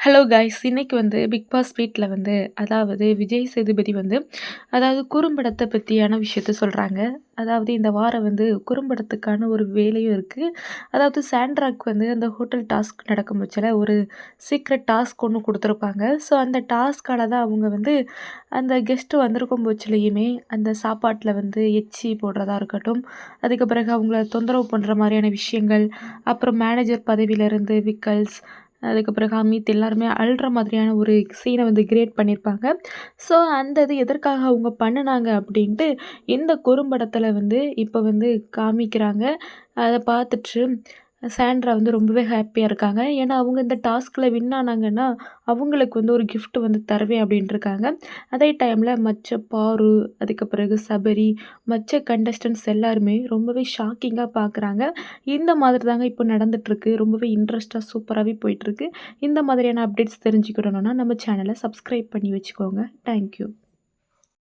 Hello guys இன்னைக்கு வந்து big pass வீட்டில் வந்து அதாவது விஜய் சேதுபதி வந்து அதாவது குறும்படத்தை பற்றியான விஷயத்த சொல்கிறாங்க அதாவது இந்த வாரம் வந்து குறும்படத்துக்கான ஒரு வேலையும் இருக்குது அதாவது சாண்ட்ராக் வந்து அந்த ஹோட்டல் டாஸ்க் நடக்கும் பட்சத்தில் ஒரு சீக்ரெட் டாஸ்க் ஒன்று கொடுத்துருப்பாங்க. ஸோ அந்த டாஸ்க்கால் தான் அவங்க வந்து அந்த கெஸ்ட்டு வந்திருக்கும் பட்சத்துலையுமே அந்த சாப்பாட்டில் வந்து எச்சி போடுறதா இருக்கட்டும் அதுக்கு பிறகு அவங்கள தொந்தரவு பண்ணுற மாதிரியான விஷயங்கள் அப்புறம் மேனேஜர் பதவியிலேருந்து விக்கல்ஸ் அதுக்கப்புறம் ஹமீத் எல்லாருமே அழுற மாதிரியான ஒரு சீனை வந்து கிரியேட் பண்ணியிருப்பாங்க ஸோ அந்த இது எதற்காக அவங்க பண்ணினாங்க அப்படின்ட்டு இந்த குறும்படத்தில் வந்து இப்போ வந்து காமிக்கிறாங்க. அதை பார்த்துட்டு சாண்ட்ரா வந்து ரொம்பவே ஹாப்பியாக இருக்காங்க. ஏன்னா அவங்க இந்த டாஸ்கில் வின் ஆனாங்கன்னா அவங்களுக்கு வந்து ஒரு கிஃப்ட் வந்து தருவேன் அப்படின்ட்டுருக்காங்க அதே டைமில் மச்ச பாரு அதுக்கு பிறகு சபரி மற்ற கண்டஸ்டன்ஸ் எல்லாருமே ரொம்பவே ஷாக்கிங்காக பார்க்குறாங்க இந்த மாதிரி தாங்க இப்போ நடந்துகிட்ருக்கு ரொம்பவே இன்ட்ரெஸ்ட்டாக சூப்பராகவே போயிட்டுருக்கு இந்த மாதிரியான அப்டேட்ஸ் தெரிஞ்சுக்கிடணுன்னா நம்ம சேனலை சப்ஸ்கிரைப் பண்ணி வச்சுக்கோங்க. தேங்க்யூ